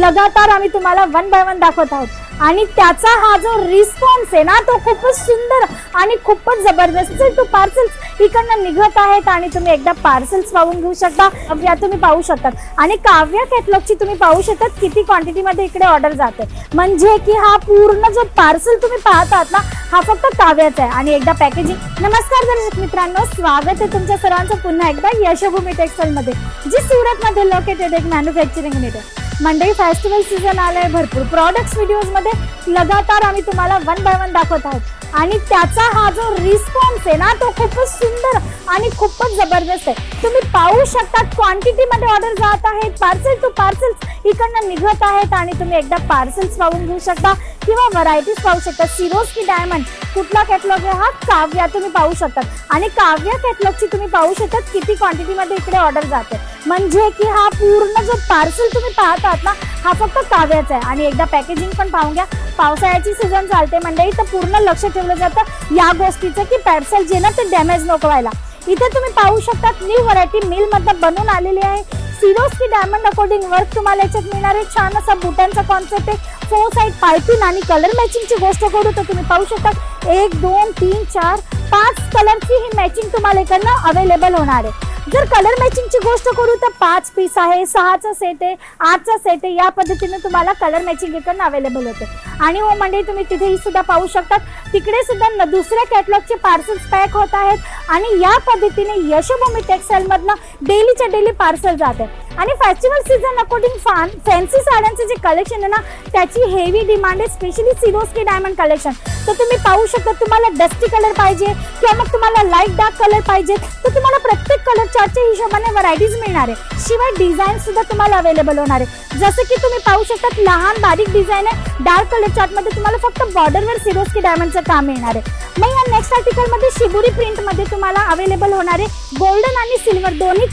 लगातार आम्ही तुम्हाला वन बाय वन दाखवत आहोत. आणि त्याचा हा जो रिस्पॉन्स आहे ना तो खूपच सुंदर आणि खूपच जबरदस्त टू पार्सल्स इकडनं निघत आहेत आणि तुम्ही एकदा पार्सल्स पाहून घेऊ शकता. या तुम्ही पाहू शकतात. आणि काव्य कॅटलॉगची तुम्ही पाहू शकतात किती क्वांटिटीमध्ये इकडे ऑर्डर जाते म्हणजे की हा पूर्ण जो पार्सल तुम्ही पाहत आहात ना हा फक्त काव्याचा आहे. आणि एकदा पॅकेजिंग नमस्कार दर्शक मित्रांनो स्वागत आहे तुमच्या सर्वांचं पुन्हा एकदा यशभूमी टेक्सटाईलमध्ये जी सुरतमध्ये लोकेटेड एक मॅन्युफॅक्चरिंग युनिट आहे. मंडई फेस्टिवल सीझन आहे भरपूर. प्रॉडक्ट्स व्हिडिओजमध्ये लगातार आम्ही तुम्हाला वन बाय वन दाखवत आहोत. आणि त्याचा हा जो रिस्पॉन्स आहे ना तो खूपच सुंदर आणि खूपच जबरदस्त आहे. तुम्ही पाहू शकता क्वांटिटी मध्ये ऑर्डर जात आहेत पार्सल टू पार्सल्स इकडनं निघत आहेत आणि तुम्ही एकदा पार्सल्स पाहून घेऊ शकता. किंवा व्हरायटीज पाहू शकता. सिरोज की डायमंड कुठला कॅटलॉग आहे हा काव्या तुम्ही पाहू शकतात आणि काव्या कॅटलॉगची तुम्ही पाहू शकतात किती क्वांटिटीमध्ये इकडे ऑर्डर जाते. म्हणजे की हा पूर्ण जो पार्सल तुम्ही पाहत आहात ना हा फक्त काव्याचा आहे. आणि एकदा पॅकेजिंग पण पाहून घ्या. पावसाळ्याची सीझन चालते म्हणजे मंडळी तर पूर्ण लक्ष ठेवलं जातं या गोष्टीचं की पार्सल जे ना ते डॅमेज नको व्हायला. इथे तुम्ही पाहू शकतात न्यू व्हरायटी मिलमधनं बनून आलेली आहे. सिरोज की डायमंड अकॉर्डिंग वर्क तुम्हाला याच्यात मिळणार आहे. छान असा बुटांचा कॉन्सेप्ट आहे. फोर साईड पायपिंग आणि कलर मॅचिंगची गोष्ट करू तर तुम्ही पाहू शकता. एक दोन तीन चार पाच कलरची ही मॅचिंग तुम्हाला इकडनं अवेलेबल होणार आहे. जर कलर मॅचिंगची गोष्ट करू तर पाच पीस आहे सहाचा सेट आहे आठचा सेट आहे या पद्धतीने तुम्हाला कलर मॅचिंग इकडनं अवेलेबल होते. आणि हो म्हणजे तुम्ही तिथेही सुद्धा पाहू शकतात. तिकडे सुद्धा दुसऱ्या कॅटलॉगचे पार्सल्स पॅक होत आहेत. आणि या पद्धतीने यशभूमी टेक्सटाईलमधनं डेलीच्या डेली पार्सल जात. आहेत आणि फेस्टिवल सीझन अकॉर्डिंग फान फॅन्सी साड्यांचं जे कलेक्शन आहे ना त्याची हेवी डिमांड आहे स्पेशली सिरोस्की डायमंड कलेक्शन तर तुम्ही पाहू शकता तुम्हाला डस्टी कलर पाहिजे किंवा मग तुम्हाला लाइट डार्क कलर पाहिजे तर तुम्हाला प्रत्येक कलर चार्टच्या हिशोबाने व्हरायटीज मिळणार आहे. शिवाय डिझाईन सुद्धा तुम्हाला अवेलेबल होणार आहे. जसं की तुम्ही पाहू शकता लहान बारीक डिझाईन आहे डार्क कलर चार्टमध्ये तुम्हाला फक्त बॉर्डरवर सिरोस्की डायमंडचं काम मिळणार आहे. मग नेक्स्ट आर्टिकलमध्ये शिबुरी प्रिंटमध्ये तुम्हाला अवेलेबल होणारे गोल्डन आणि सिल्वर दोन्ही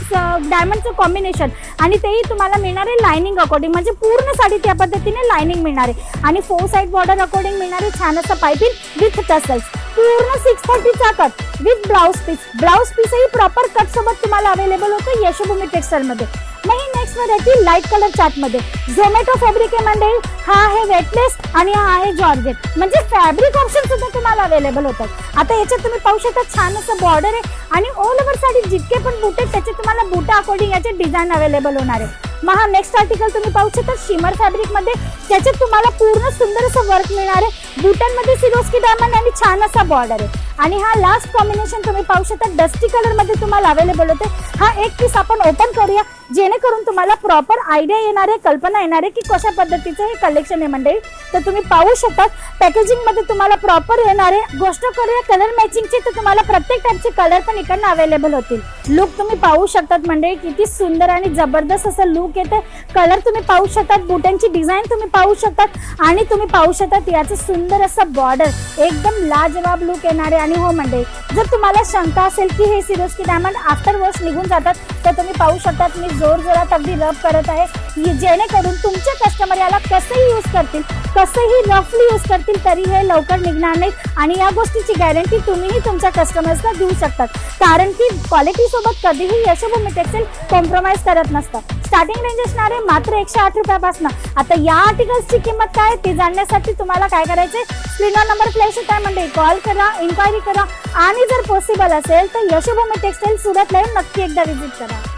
डायमंडचं कॉम्बिनेशन आणि तेही तुम्हाला मिळणार आहे लाइनिंग अकॉर्डिंग म्हणजे पूर्ण साडी त्या पद्धतीने लाइनिंग मिळणार. आहे आणि फोर साईड बॉर्डर अकॉर्डिंग मिळणार आहे छान असं पायपिंग विथ टसल्स पूर्ण six थर्टीचा cut with blouse piece blouse पीसही proper cut सोबत तुम्हाला अवेलेबल होतं यशोभूमी टेक्सटाईल मध्ये. मग ही लाइट कलर चार्टमध्ये. झोमॅटो फॅब्रिक मंडळी. हा आहे वेटलेस आणि हा आहे जॉर्जेट म्हणजे फॅब्रिक ऑप्शन सुद्धा तुम्हाला अवेलेबल होतात. आता याच्यात तुम्ही पाहू शकता छान असं बॉर्डर आहे आणि ऑल ओव्हर साडी जितके पण बूट आहेत त्याचे तुम्हाला बुटा अकॉर्डिंग याचे डिझाईन अवेलेबल होणार आहे. मग हा नेक्स्ट आर्टिकल तुम्ही पाहू शकता शिमर फॅब्रिकमध्ये. त्याच्यात तुम्हाला पूर्ण सुंदर असं वर्क मिळणार आहे. बुटांमध्ये सिरोस्की डायमंड आणि छान असा बॉर्डर आहे. आणि हा लास्ट कॉम्बिनेशन तुम्ही पाहू शकता डस्टी कलरमध्ये तुम्हाला अवेलेबल होते. हा एक पीस आपण ओपन करूया. जेणेकरून तुम्हाला प्रॉपर आयडिया येणार आहे कल्पना येणार आहे की कशा पद्धतीचं हे कलेक्शन आहे मंडळी. तर तुम्ही पाहू शकता पॅकेजिंगमध्ये तुम्हाला प्रॉपर येणार आहे गोष्ट करूया कलर मॅचिंगची तर तुम्हाला प्रत्येक टाईपचे कलर पण इकडनं अवेलेबल होतील. लुक तुम्ही पाहू शकतात मंडळी किती सुंदर आणि जबरदस्त असं लुक येते कलर तुम्ही पाहू शकतात बुटांची डिझाईन तुम्ही पाहू शकतात. आणि तुम्ही पाहू शकतात याचं सुंदर असं बॉर्डर एकदम लाजवाब लुक येणार. आहे आणि हो मंडळी जर तुम्हाला शंका असेल की हे सिरोज की डायमंड आफ्टर वॉश निघून जातात तर तुम्ही पाहू शकतात मी जोर जोरात अगदी रब करत आहे. जेणेकरून तुमचे कस्टमर याला कसंही यूज करतील कसंही रफली यूज करतील तरी हे लवकर निघणार नाहीत. आणि या गोष्टीची गॅरंटी तुम्हीही तुमच्या कस्टमर्सला देऊ शकतात. कारण की क्वालिटीसोबत कधीही यशोभूमी टेक्सटाईल कॉम्प्रोमाइज करत नसतात. स्टार्टिंग रेंज असणार आहे मात्र एकशे आठ रुपयापासून. आता या आर्टिकल्सची किंमत काय आहे ते जाणण्यासाठी तुम्हाला काय करायचे स्क्रीनवर नंबर फ्लॅश होत आहे म्हणजे कॉल करा इन्क्वायरी करा. आणि जर पॉसिबल असेल तर यशोभूमी टेक्सटाईल सुरतला येऊन नक्की एकदा व्हिजिट करा.